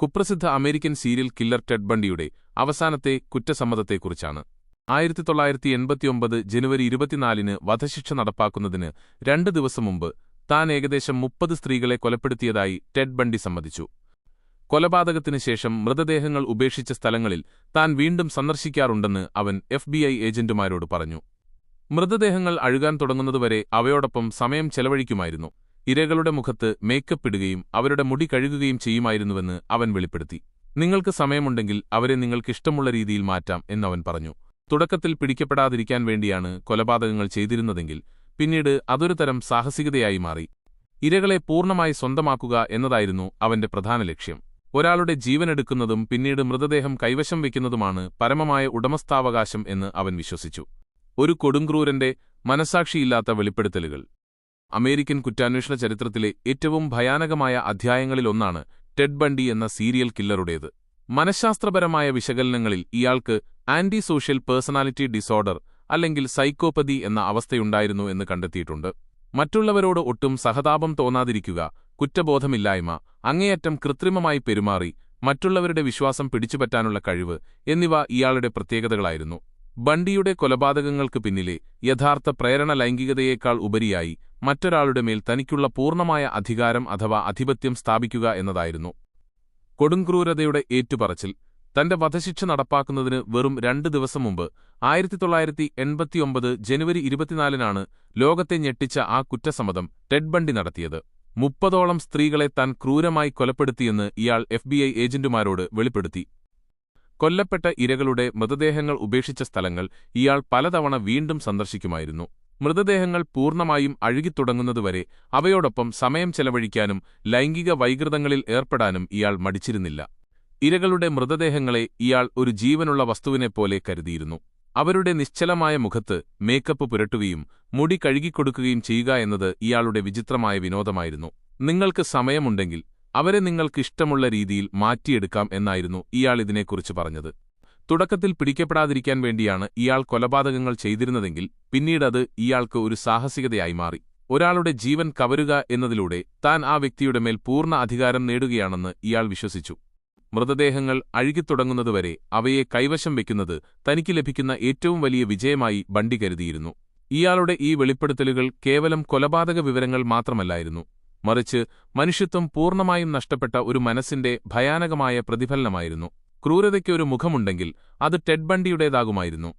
കുപ്രസിദ്ധ American serial killer Ted ബണ്ടിയുടെ അവസാനത്തെ കുറ്റസമ്മതത്തെക്കുറിച്ചാണ്. ആയിരത്തി തൊള്ളായിരത്തി എൺപത്തിയൊമ്പത് ജനുവരി ഇരുപത്തിനാലിന് വധശിക്ഷ നടപ്പാക്കുന്നതിന് രണ്ട് ദിവസം മുമ്പ് താൻ ഏകദേശം മുപ്പത് സ്ത്രീകളെ കൊലപ്പെടുത്തിയതായി ടെഡ് ബണ്ടി സമ്മതിച്ചു. കൊലപാതകത്തിന് ശേഷം മൃതദേഹങ്ങൾ ഉപേക്ഷിച്ച സ്ഥലങ്ങളിൽ താൻ വീണ്ടും സന്ദർശിക്കാറുണ്ടെന്ന് അവൻ എഫ്ബിഐ ഏജന്റുമാരോട് പറഞ്ഞു. മൃതദേഹങ്ങൾ അഴുകാൻ തുടങ്ങുന്നതുവരെ അവയോടൊപ്പം സമയം ചെലവഴിക്കുമായിരുന്നു. ഇരകളുടെ മുഖത്ത് മേക്കപ്പ് ഇടുകയും അവരുടെ മുടി കഴുകുകയും ചെയ്യുമായിരുന്നുവെന്ന് അവൻ വെളിപ്പെടുത്തി. നിങ്ങൾക്ക് സമയമുണ്ടെങ്കിൽ അവരെ നിങ്ങൾക്കിഷ്ടമുള്ള രീതിയിൽ മാറ്റാം എന്നവൻ പറഞ്ഞു. തുടക്കത്തിൽ പിടിക്കപ്പെടാതിരിക്കാൻ വേണ്ടിയാണ് കൊലപാതകങ്ങൾ ചെയ്തിരുന്നതെങ്കിൽ പിന്നീട് അതൊരു തരം സാഹസികതയായി മാറി. ഇരകളെ പൂർണമായി സ്വന്തമാക്കുക എന്നതായിരുന്നു അവന്റെ പ്രധാന ലക്ഷ്യം. ഒരാളുടെ ജീവനെടുക്കുന്നതും പിന്നീട് മൃതദേഹം കൈവശം വയ്ക്കുന്നതുമാണ് പരമമായ ഉടമസ്ഥാവകാശം എന്ന് അവൻ വിശ്വസിച്ചു. ഒരു കൊടുങ്ക്രൂരന്റെ മനസാക്ഷിയില്ലാത്ത വെളിപ്പെടുത്തലുകൾ. അമേരിക്കൻ കുറ്റാന്വേഷണ ചരിത്രത്തിലെ ഏറ്റവും ഭയാനകമായ അധ്യായങ്ങളിലൊന്നാണ് ടെഡ് ബണ്ടി എന്ന സീരിയൽ കില്ലറുടേത്. മനഃശാസ്ത്രപരമായ വിശകലനങ്ങളിൽ ഇയാൾക്ക് ആന്റി സോഷ്യൽ പേഴ്സണാലിറ്റി ഡിസോർഡർ അല്ലെങ്കിൽ സൈക്കോപ്പതി എന്ന അവസ്ഥയുണ്ടായിരുന്നു എന്ന് കണ്ടെത്തിയിട്ടുണ്ട്. മറ്റുള്ളവരോട് ഒട്ടും സഹതാപം തോന്നാതിരിക്കുക കുറ്റബോധമില്ലായ്മ അങ്ങേയറ്റം കൃത്രിമമായി പെരുമാറി മറ്റുള്ളവരുടെ വിശ്വാസം പിടിച്ചുപറ്റാനുള്ള കഴിവ് എന്നിവ ഇയാളുടെ പ്രത്യേകതകളായിരുന്നു. ബണ്ടിയുടെ കൊലപാതകങ്ങൾക്ക് പിന്നിലെ യഥാർത്ഥ പ്രേരണ ലൈംഗികതയേക്കാൾ ഉപരിയായി മറ്റൊരാളുടെ മേൽ തനിക്കുള്ള പൂർണമായ അധികാരം അഥവാ ആധിപത്യം സ്ഥാപിക്കുക എന്നതായിരുന്നു. കൊടുങ്ക്രൂരതയുടെ ഏറ്റുപറച്ചിൽ തന്റെ വധശിക്ഷ നടപ്പാക്കുന്നതിന് വെറും രണ്ട് ദിവസം മുമ്പ് ആയിരത്തി തൊള്ളായിരത്തി എൺപത്തിയൊമ്പത് ജനുവരി ഇരുപത്തിനാലിനാണ് ലോകത്തെ ഞെട്ടിച്ച ആ കുറ്റസമ്മതം ടെഡ് ബണ്ടി നടത്തിയത്. മുപ്പതോളം സ്ത്രീകളെ താൻ ക്രൂരമായി കൊലപ്പെടുത്തിയെന്ന് ഇയാൾ എഫ് ഏജന്റുമാരോട് വെളിപ്പെടുത്തി. കൊല്ലപ്പെട്ട ഇരകളുടെ മൃതദേഹങ്ങൾ ഉപേക്ഷിച്ച സ്ഥലങ്ങൾ ഇയാൾ പലതവണ വീണ്ടും സന്ദർശിക്കുമായിരുന്നു. മൃതദേഹങ്ങൾ പൂർണമായും അഴുകിത്തുടങ്ങുന്നതുവരെ അവയോടൊപ്പം സമയം ചെലവഴിക്കാനും ലൈംഗിക വൈകൃതങ്ങളിൽ ഏർപ്പെടാനും ഇയാൾ മടിച്ചിരുന്നില്ല. ഇരകളുടെ മൃതദേഹങ്ങളെ ഇയാൾ ഒരു ജീവനുള്ള വസ്തുവിനെപ്പോലെ കരുതിയിരുന്നു. അവരുടെ നിശ്ചലമായ മുഖത്ത് മേക്കപ്പ് പുരട്ടുകയും മുടി കഴുകിക്കൊടുക്കുകയും ചെയ്യുക എന്നത് ഇയാളുടെ വിചിത്രമായ വിനോദമായിരുന്നു. നിങ്ങൾക്ക് സമയമുണ്ടെങ്കിൽ അവരെ നിങ്ങൾക്കിഷ്ടമുള്ള രീതിയിൽ മാറ്റിയെടുക്കാം എന്നായിരുന്നു ഇയാൾ ഇതിനെക്കുറിച്ച് പറഞ്ഞത്. തുടക്കത്തിൽ പിടിക്കപ്പെടാതിരിക്കാൻ വേണ്ടിയാണ് ഇയാൾ കൊലപാതകങ്ങൾ ചെയ്തിരുന്നതെങ്കിൽ പിന്നീടത് ഇയാൾക്ക് ഒരു സാഹസികതയായി മാറി. ഒരാളുടെ ജീവൻ കവരുക എന്നതിലൂടെ താൻ ആ വ്യക്തിയുടെ മേൽ പൂർണ അധികാരം നേടുകയാണെന്ന് ഇയാൾ വിശ്വസിച്ചു. മൃതദേഹങ്ങൾ അഴുകിത്തുടങ്ങുന്നതുവരെ അവയെ കൈവശം വെക്കുന്നത് തനിക്ക് ലഭിക്കുന്ന ഏറ്റവും വലിയ വിജയമായി ബണ്ടി കരുതിയിരുന്നു. ഇയാളുടെ ഈ വെളിപ്പെടുത്തലുകൾ കേവലം കൊലപാതക വിവരങ്ങൾ മാത്രമല്ലായിരുന്നു. മറിച്ച് മനുഷ്യത്വം പൂർണമായും നഷ്ടപ്പെട്ട ഒരു മനസ്സിന്റെ ഭയാനകമായ പ്രതിഫലനമായിരുന്നു. ക്രൂരതയ്ക്കൊരു മുഖമുണ്ടെങ്കിൽ അത് ടെഡ് ബണ്ടിയുടേതാകുമായിരുന്നു.